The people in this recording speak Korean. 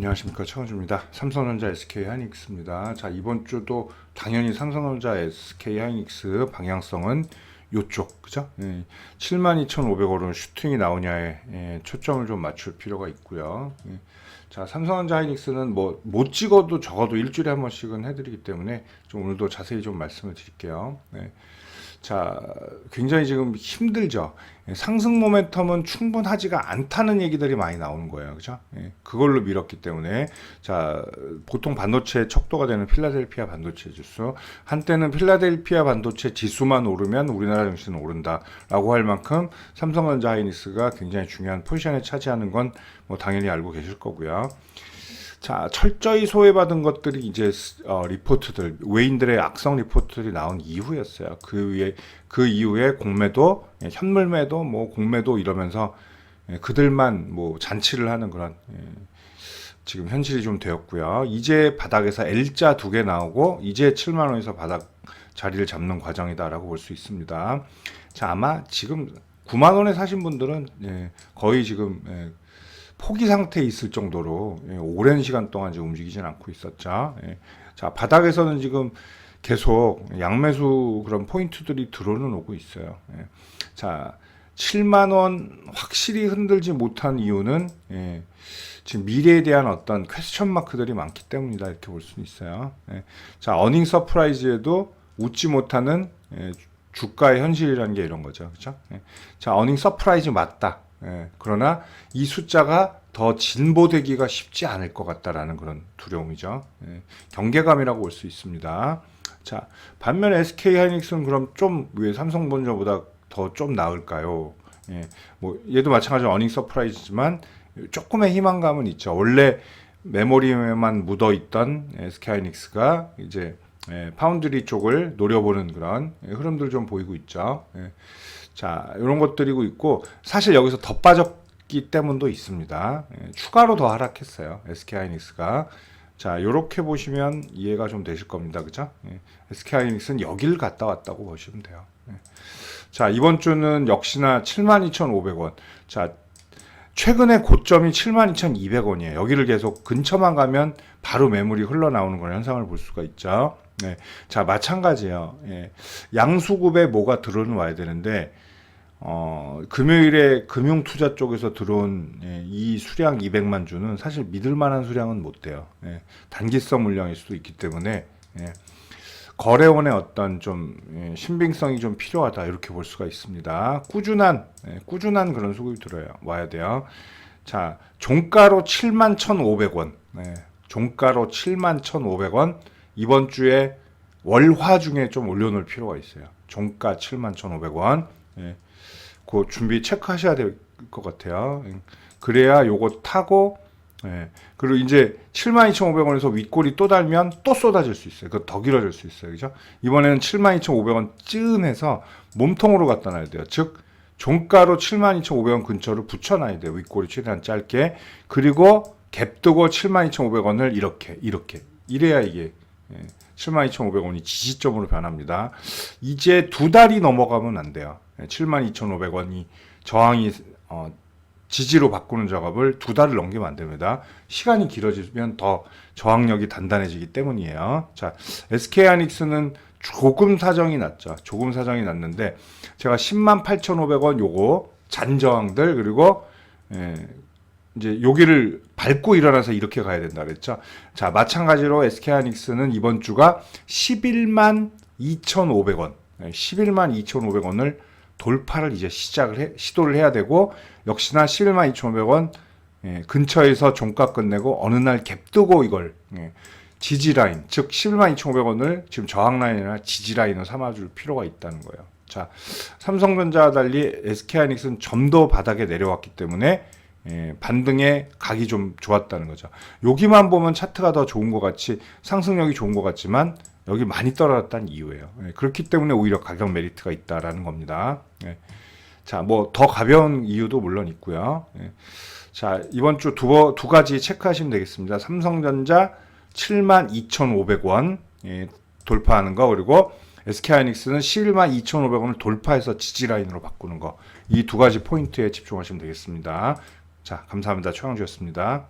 안녕하십니까 최원주입니다. 삼성전자 SK 하이닉스입니다. 자 이번 주도 당연히 삼성전자 SK 하이닉스 방향성은 요쪽 그죠? 예, 72,500원은 슈팅이 나오냐에 예, 초점을 좀 맞출 필요가 있고요. 예. 자 삼성전자 하이닉스는 뭐 못 찍어도 적어도 일주일에 한 번씩은 해드리기 때문에 좀 오늘도 자세히 좀 말씀을 드릴게요. 네. 자, 굉장히 지금 힘들죠. 예, 상승 모멘텀은 충분하지가 않다는 얘기들이 많이 나오는 거예요. 그죠? 예, 그걸로 밀었기 때문에. 자, 보통 반도체 척도가 되는 필라델피아 반도체 지수. 한때는 필라델피아 반도체 지수만 오르면 우리나라 증시는 오른다 라고 할 만큼 삼성전자 하이닉스가 굉장히 중요한 포지션에 차지하는 건 뭐 당연히 알고 계실 거고요. 자, 철저히 소외받은 것들이 이제 어, 리포트들, 외인들의 악성 리포트들이 나온 이후였어요. 그 위에 그 이후에 공매도, 예, 현물매도, 뭐 공매도 이러면서 예, 그들만 뭐 잔치를 하는 그런 예, 지금 현실이 좀 되었고요. 이제 바닥에서 L자 두 개 나오고 이제 7만 원에서 바닥 자리를 잡는 과정이다라고 볼 수 있습니다. 자, 아마 지금 9만 원에 사신 분들은 예, 거의 지금 예, 포기 상태에 있을 정도로 예, 오랜 시간 동안 지금 움직이진 않고 있었죠. 예. 자 바닥에서는 지금 계속 양매수 그런 포인트들이 들어는 오고 있어요. 예. 자 7만 원 확실히 흔들지 못한 이유는 예, 지금 미래에 대한 어떤 퀘스천 마크들이 많기 때문이다 이렇게 볼수 있어요. 예. 자 어닝 서프라이즈에도 웃지 못하는 예, 주가의 현실이라는 게 이런 거죠, 그렇죠? 예. 자 어닝 서프라이즈 맞다. 예, 그러나 이 숫자가 더 진보되기가 쉽지 않을 것 같다라는 그런 두려움이죠. 예, 경계감이라고 볼 수 있습니다. 자, 반면 SK 하이닉스는 그럼 좀 왜 삼성전자보다 더 좀 나을까요? 예, 뭐 얘도 마찬가지로 어닝 서프라이즈지만 조금의 희망감은 있죠. 원래 메모리에만 묻어 있던 SK 하이닉스가 이제 예, 파운드리 쪽을 노려보는 그런 예, 흐름들 좀 보이고 있죠. 예. 자, 이런 것들이고 있고 사실 여기서 더 빠졌기 때문도 있습니다. 예, 추가로 더 하락했어요. SK 하이닉스가. 자, 이렇게 보시면 이해가 좀 되실 겁니다. 그죠? 예, SK 하이닉스는 여길 갔다 왔다고 보시면 돼요. 예. 자, 이번 주는 역시나 72,500원. 자, 최근에 고점이 72,200원이에요. 여기를 계속 근처만 가면 바로 매물이 흘러나오는 그런 현상을 볼 수가 있죠. 네. 자, 마찬가지예요. 예. 양수급에 뭐가 들어는 와야 되는데, 어, 금요일에 금융 투자 쪽에서 들어온 예, 이 수량 200만 주는 사실 믿을 만한 수량은 못 돼요. 예. 단기성 물량일 수도 있기 때문에, 예. 거래원의 어떤 좀 예, 신빙성이 좀 필요하다 이렇게 볼 수가 있습니다. 꾸준한 예, 꾸준한 그런 수급이 들어요. 와야 돼요. 자 종가로 7만 1,500원. 네, 종가로 7만 1,500원. 이번 주에 월화 중에 좀 올려 놓을 필요가 있어요. 종가 7만 1,500원. 예, 그 준비 체크하셔야 될 것 같아요. 예, 그래야 요거 타고 예. 그리고 이제 72,500원에서 윗골이 또 달면 또 쏟아질 수 있어요. 그 더 길어질 수 있어요. 그죠? 이번에는 72,500원 쯤해서 몸통으로 갖다 놔야 돼요. 즉, 종가로 72,500원 근처를 붙여놔야 돼요. 윗골이 최대한 짧게. 그리고 갭 뜨고 72,500원을 이렇게, 이렇게. 이래야 이게, 예, 72,500원이 지지점으로 변합니다. 이제 두 달이 넘어가면 안 돼요. 72,500원이 저항이, 어, 지지로 바꾸는 작업을 두 달을 넘기면 안 됩니다. 시간이 길어지면 더 저항력이 단단해지기 때문이에요. 자, SK 하이닉스는 조금 사정이 났죠. 조금 사정이 났는데 제가 10만 8,500원 요거 잔저항들 그리고 예, 이제 여기를 밟고 일어나서 이렇게 가야 된다 그랬죠. 자, 마찬가지로 SK 하이닉스는 이번 주가 11만 2,500원. 11만 2,500원을 돌파를 이제 시작을 해, 시도를 해야 되고 역시나 11만 2,500원 예, 근처에서 종가 끝내고 어느 날 갭 뜨고 이걸 예, 지지 라인 즉 11만 2,500원을 지금 저항 라인이나 지지 라인으로 삼아줄 필요가 있다는 거예요. 자 삼성전자와 달리 SK하이닉스는 좀더 바닥에 내려왔기 때문에 예, 반등의 각이 좀 좋았다는 거죠. 여기만 보면 차트가 더 좋은 것 같이 상승력이 좋은 것 같지만 여기 많이 떨어졌다는 이유예요. 예, 그렇기 때문에 오히려 가격 메리트가 있다라는 겁니다. 예. 자, 뭐 더 가벼운 이유도 물론 있고요. 예. 자, 이번 주 두 두 가지 체크하시면 되겠습니다. 삼성전자 72,500원 예, 돌파하는 거 그리고 SK하이닉스는 11만 2,500원을 돌파해서 지지 라인으로 바꾸는 거. 이 두 가지 포인트에 집중하시면 되겠습니다. 자, 감사합니다. 최강주였습니다.